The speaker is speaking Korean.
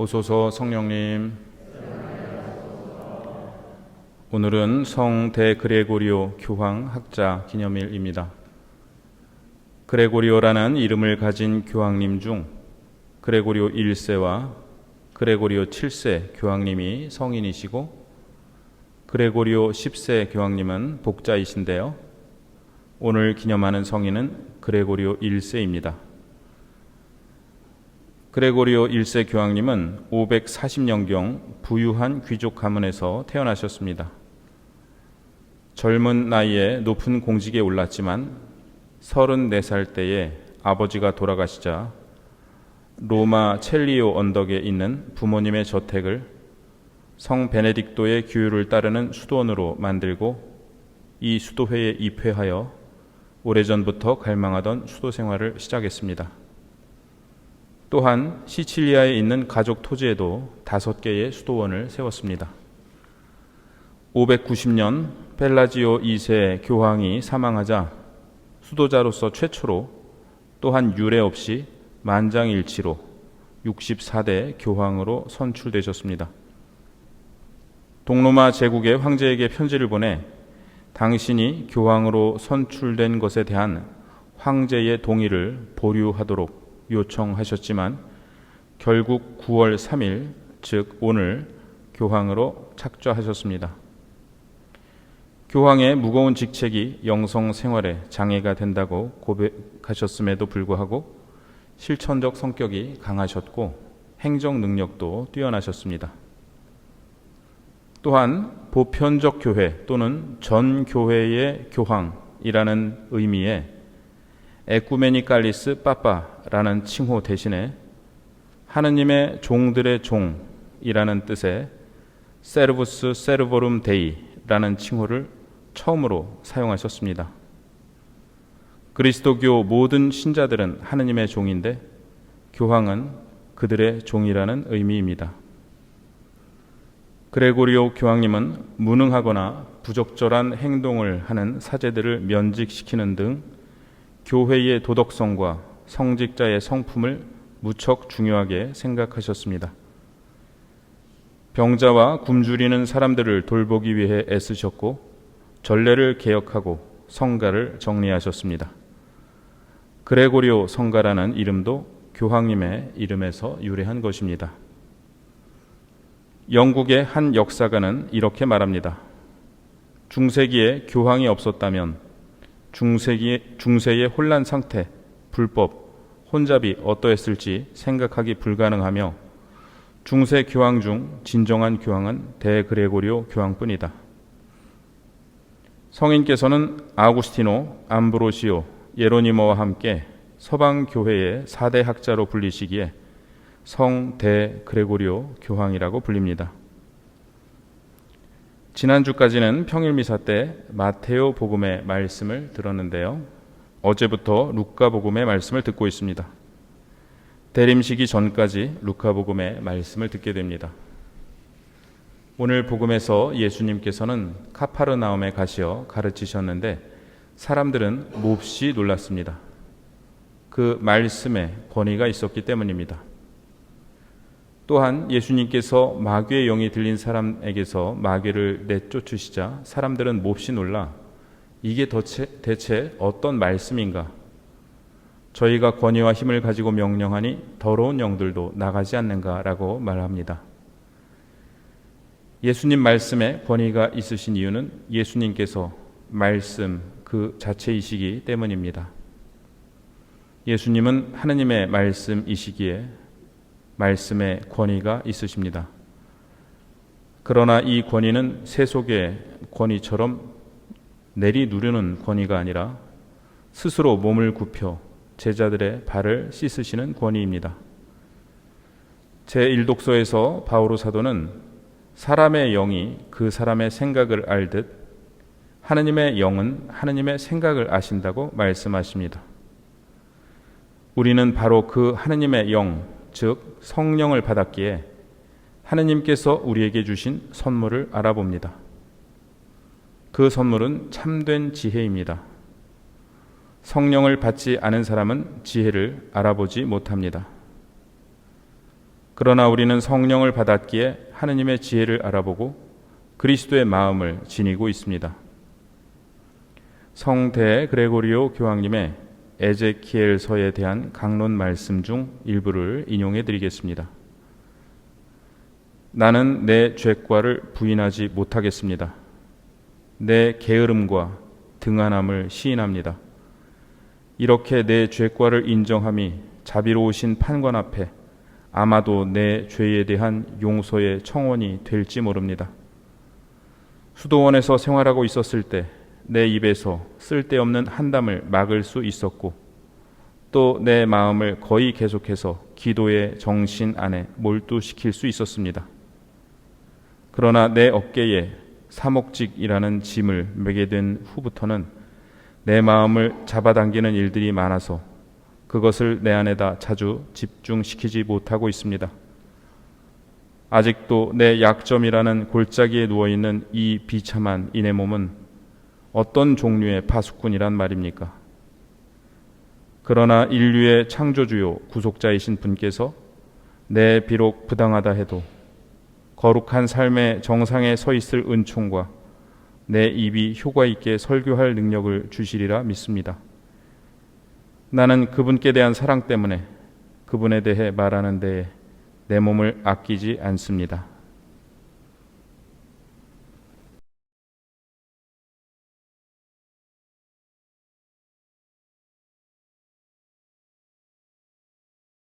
오소서 성령님. 오늘은 성 대그레고리오 교황 학자 기념일입니다. 그레고리오라는 이름을 가진 교황님 중 그레고리오 1세와 그레고리오 7세 교황님이 성인이시고 그레고리오 10세 교황님은 복자이신데요. 오늘 기념하는 성인은 그레고리오 1세입니다. 그레고리오 1세 교황님은 540년경 부유한 귀족 가문에서 태어나셨습니다. 젊은 나이에 높은 공직에 올랐지만 34살 때에 아버지가 돌아가시자 로마 첼리오 언덕에 있는 부모님의 저택을 성 베네딕토의 규율을 따르는 수도원으로 만들고 이 수도회에 입회하여 오래전부터 갈망하던 수도 생활을 시작했습니다. 또한 시칠리아에 있는 가족 토지에도 다섯 개의 수도원을 세웠습니다. 590년 펠라지오 2세 교황이 사망하자 수도자로서 최초로 또한 유례 없이 만장일치로 64대 교황으로 선출되셨습니다. 동로마 제국의 황제에게 편지를 보내 당신이 교황으로 선출된 것에 대한 황제의 동의를 보류하도록 요청하셨지만 결국 9월 3일 즉 오늘 교황으로 착좌하셨습니다. 교황의 무거운 직책이 영성 생활에 장애가 된다고 고백하셨음에도 불구하고 실천적 성격이 강하셨고 행정 능력도 뛰어나셨습니다. 또한 보편적 교회 또는 전 교회의 교황이라는 의미의 에쿠메니칼리스 빠빠라는 칭호 대신에 하느님의 종들의 종이라는 뜻의 세르부스 세르보름 데이라는 칭호를 처음으로 사용하셨습니다. 그리스도교 모든 신자들은 하느님의 종인데 교황은 그들의 종이라는 의미입니다. 그레고리오 교황님은 무능하거나 부적절한 행동을 하는 사제들을 면직시키는 등 교회의 도덕성과 성직자의 성품을 무척 중요하게 생각하셨습니다. 병자와 굶주리는 사람들을 돌보기 위해 애쓰셨고 전례를 개혁하고 성가를 정리하셨습니다. 그레고리오 성가라는 이름도 교황님의 이름에서 유래한 것입니다. 영국의 한 역사가는 이렇게 말합니다. 중세기에 교황이 없었다면 중세기의, 중세의 혼란 상태, 불법, 혼잡이 어떠했을지 생각하기 불가능하며 중세 교황 중 진정한 교황은 대그레고리오 교황뿐이다. 성인께서는 아구스티노, 암브로시오, 예로니모와 함께 서방 교회의 4대 학자로 불리시기에 성대 그레고리오 교황이라고 불립니다. 지난주까지는 평일 미사 때 마테오 복음의 말씀을 들었는데요. 어제부터 루카 복음의 말씀을 듣고 있습니다. 대림식이 전까지 루카 복음의 말씀을 듣게 됩니다. 오늘 복음에서 예수님께서는 카파르나움에 가시어 가르치셨는데 사람들은 몹시 놀랐습니다. 그 말씀에 권위가 있었기 때문입니다. 또한 예수님께서 마귀의 영이 들린 사람에게서 마귀를 내쫓으시자 사람들은 몹시 놀라 이게 대체, 어떤 말씀인가? 저희가 권위와 힘을 가지고 명령하니 더러운 영들도 나가지 않는가 라고 말합니다. 예수님 말씀에 권위가 있으신 이유는 예수님께서 말씀 그 자체이시기 때문입니다. 예수님은 하느님의 말씀이시기에 말씀의 권위가 있으십니다. 그러나 이 권위는 세속의 권위처럼 내리 누르는 권위가 아니라 스스로 몸을 굽혀 제자들의 발을 씻으시는 권위입니다. 제1독서에서 바오로 사도는 사람의 영이 그 사람의 생각을 알듯 하느님의 영은 하느님의 생각을 아신다고 말씀하십니다. 우리는 바로 그 하느님의 영, 즉 성령을 받았기에 하느님께서 우리에게 주신 선물을 알아봅니다. 그 선물은 참된 지혜입니다. 성령을 받지 않은 사람은 지혜를 알아보지 못합니다. 그러나 우리는 성령을 받았기에 하느님의 지혜를 알아보고 그리스도의 마음을 지니고 있습니다. 성대 그레고리오 교황님의 에제키엘서에 대한 강론 말씀 중 일부를 인용해 드리겠습니다. 나는 내 죄과를 부인하지 못하겠습니다. 내 게으름과 등한함을 시인합니다. 이렇게 내 죄과를 인정함이 자비로우신 판관 앞에 아마도 내 죄에 대한 용서의 청원이 될지 모릅니다. 수도원에서 생활하고 있었을 때 내 입에서 쓸데없는 한담을 막을 수 있었고 또 내 마음을 거의 계속해서 기도의 정신 안에 몰두시킬 수 있었습니다. 그러나 내 어깨에 사목직이라는 짐을 매게 된 후부터는 내 마음을 잡아당기는 일들이 많아서 그것을 내 안에다 자주 집중시키지 못하고 있습니다. 아직도 내 약점이라는 골짜기에 누워 있는 이 비참한 이내 몸은 어떤 종류의 파수꾼이란 말입니까? 그러나 인류의 창조주요 구속자이신 분께서 내 비록 부당하다 해도 거룩한 삶의 정상에 서 있을 은총과 내 입이 효과 있게 설교할 능력을 주시리라 믿습니다. 나는 그분께 대한 사랑 때문에 그분에 대해 말하는 데에 내 몸을 아끼지 않습니다.